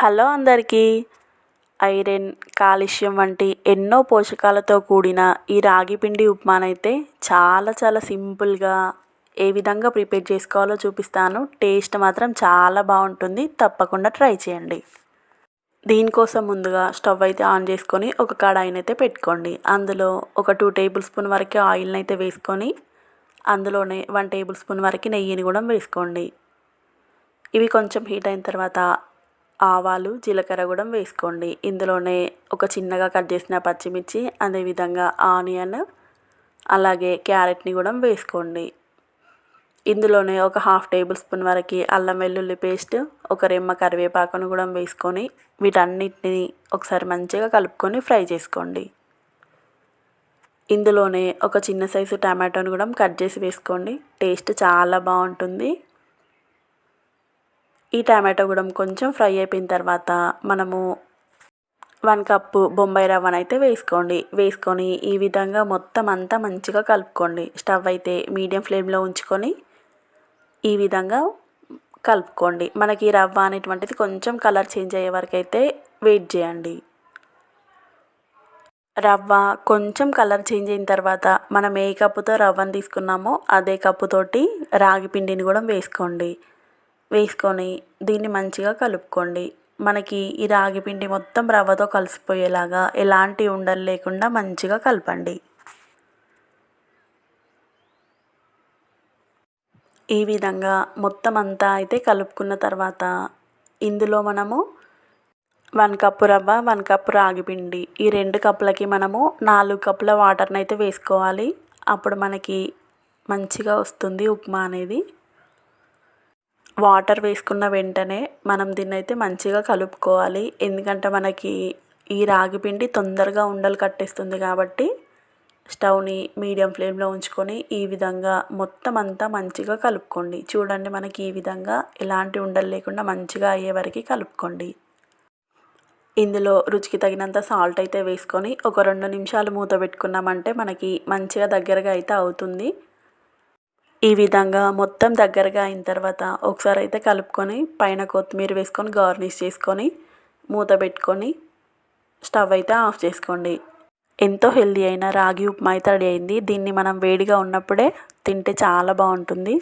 Hello అందరికీ. Iron calcium వంటి ఎన్నో పోషకాలతో కూడిన ఈ రాగి పిండి ఉప్మానైతే చాలా చాలా సింపుల్గా ఏ విధంగా ప్రిపేర్ చేసుకోవాలో చూపిస్తాను. టేస్ట్ మాత్రం చాలా బాగుంటుంది. తప్పకుండా ట్రై చేయండి. దీనికోసం ముందుగా స్టవ్ అయితే ఆన్ చేసుకొని ఒక కడాయిని అయితే పెట్టుకోండి. అందులో ఒక టూ టేబుల్ స్పూన్ వరకు ఆయిల్ని అయితే వేసుకొని అందులోనే వన్ టేబుల్ స్పూన్ వరకు నెయ్యిని కూడా వేసుకోండి. ఇవి కొంచెం హీట్ అయిన తర్వాత ఆవాలు జీలకర్ర కూడా వేసుకోండి. ఇందులోనే ఒక చిన్నగా కట్ చేసిన పచ్చిమిర్చి అదేవిధంగా ఆనియన్ అలాగే క్యారెట్ని కూడా వేసుకోండి. ఇందులోనే ఒక హాఫ్ టేబుల్ స్పూన్ వరకు అల్లం వెల్లుల్లి పేస్ట్ ఒక రెమ్మ కరివేపాకును కూడా వేసుకొని వీటన్నిటిని ఒకసారి మంచిగా కలుపుకొని ఫ్రై చేసుకోండి. ఇందులోనే ఒక చిన్న సైజు టమాటోను కూడా కట్ చేసి వేసుకోండి. టేస్ట్ చాలా బాగుంటుంది. ఈ టమాటో కూడా కొంచెం ఫ్రై అయిపోయిన తర్వాత మనము వన్ కప్పు బొంబాయి రవ్వను అయితే వేసుకోండి. వేసుకొని ఈ విధంగా మొత్తం అంతా మంచిగా కలుపుకోండి. స్టవ్ అయితే మీడియం ఫ్లేమ్లో ఉంచుకొని ఈ విధంగా కలుపుకోండి. మనకి రవ్వ అనేటువంటిది కొంచెం కలర్ చేంజ్ అయ్యే వరకు అయితే వెయిట్ చేయండి. రవ్వ కొంచెం కలర్ చేంజ్ అయిన తర్వాత మనం ఏ కప్పుతో రవ్వను తీసుకున్నామో అదే కప్పుతోటి రాగి పిండిని కూడా వేసుకోండి. వేసుకొని దీన్ని మంచిగా కలుపుకోండి. మనకి ఈ రాగి పిండి మొత్తం రవ్వతో కలిసిపోయేలాగా ఎలాంటి ఉండలు లేకుండా మంచిగా కలపండి. ఈ విధంగా మొత్తం అంతా అయితే కలుపుకున్న తర్వాత ఇందులో మనము వన్ కప్పు రవ్వ వన్ కప్పు రాగి పిండి ఈ రెండు కప్పులకి మనము నాలుగు కప్పుల వాటర్ని అయితే వేసుకోవాలి. అప్పుడు మనకి మంచిగా వస్తుంది ఉప్మా అనేది. వాటర్ వేసుకున్న వెంటనే మనం దీన్ని అయితే మంచిగా కలుపుకోవాలి. ఎందుకంటే మనకి ఈ రాగి పిండి తొందరగా ఉండలు కట్టేస్తుంది కాబట్టి స్టవ్ని మీడియం ఫ్లేమ్లో ఉంచుకొని ఈ విధంగా మొత్తం అంతా మంచిగా కలుపుకోండి. చూడండి మనకి ఈ విధంగా ఎలాంటి ఉండలు లేకుండా మంచిగా అయ్యే వరకు కలుపుకోండి. ఇందులో రుచికి తగినంత సాల్ట్ అయితే వేసుకొని ఒక రెండు నిమిషాలు మూత పెట్టుకున్నామంటే మనకి మంచిగా దగ్గరగా అయితే అవుతుంది. ఈ విధంగా మొత్తం దగ్గరగా అయిన తర్వాత ఒకసారి అయితే కలుపుకొని పైన కొత్తిమీర వేసుకొని గార్నిష్ చేసుకొని మూత పెట్టుకొని స్టవ్ అయితే ఆఫ్ చేసుకోండి. ఎంతో హెల్దీ అయిన రాగి ఉప్మా అయితే రెడీ అయింది. దీన్ని మనం వేడిగా ఉన్నప్పుడే తింటే చాలా బాగుంటుంది.